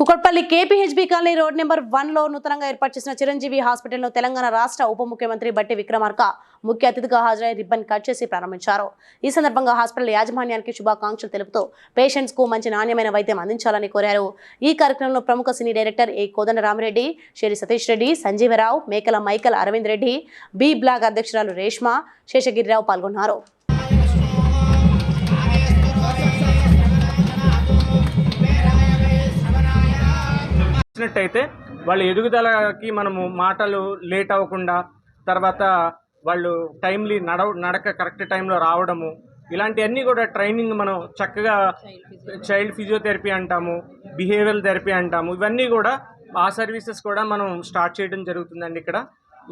Kukatpally KPHB colony road number వన్లో నూతనంగా ఏర్పాటు చేసిన చిరంజీవి హాస్పిటల్లో తెలంగాణ రాష్ట్ర ఉప ముఖ్యమంత్రి బట్టి విక్రమార్క ముఖ్య అతిథిగా హాజరై రిబ్బన్ కట్ చేసి ప్రారంభించారు. ఈ సందర్భంగా హాస్పిటల్ యాజమాన్యానికి శుభాకాంక్షలు తెలుపుతూ పేషెంట్స్కు మంచి నాణ్యమైన వైద్యం అందించాలని కోరారు. ఈ కార్యక్రమంలో ప్రముఖ cine director A Kodanda Ramireddy Sheri Satish Reddy Sanjeevarao Mekala Michael Aravind Reddy B block అధ్యక్షురాలు రేష్మ శేషగిరిరావు పాల్గొన్నారు. ఇచ్చినట్టయితే వాళ్ళ ఎదుగుదలకి మనము మాటలు లేట్ అవ్వకుండా తర్వాత వాళ్ళు టైంలీ నడవ నడక కరెక్ట్ టైంలో రావడము ఇలాంటివన్నీ కూడా ట్రైనింగ్ మనం చక్కగా చైల్డ్ ఫిజియోథెరపీ అంటాము బిహేవియల్ థెరపీ అంటాము ఇవన్నీ కూడా ఆ సర్వీసెస్ కూడా మనం స్టార్ట్ చేయడం జరుగుతుందండి ఇక్కడ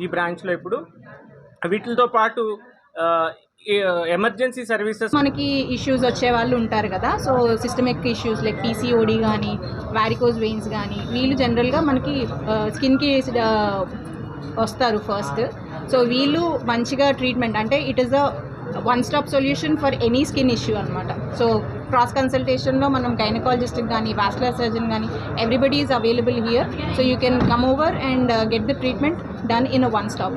ఈ బ్రాంచ్లో ఇప్పుడు. వీటితో పాటు ఎమర్జెన్సీ సర్వీసెస్ మనకి ఇష్యూస్ వచ్చే వాళ్ళు ఉంటారు కదా. So systemic issues like PCOD కానీ వారికోజ్ వెయిన్స్ కానీ వీళ్ళు జనరల్గా మనకి స్కిన్కి వస్తారు ఫస్ట్ సో వీళ్ళు మంచిగా ట్రీట్మెంట్ అంటే it is the one stop solution for any skin issue అనమాట సో క్రాస్ కన్సల్టేషన్లో మనం గైనకాలజిస్ట్ కానీ వాస్కులర్ సర్జన్ కానీ everybody is available here so you can come over and get the treatment done in a one stop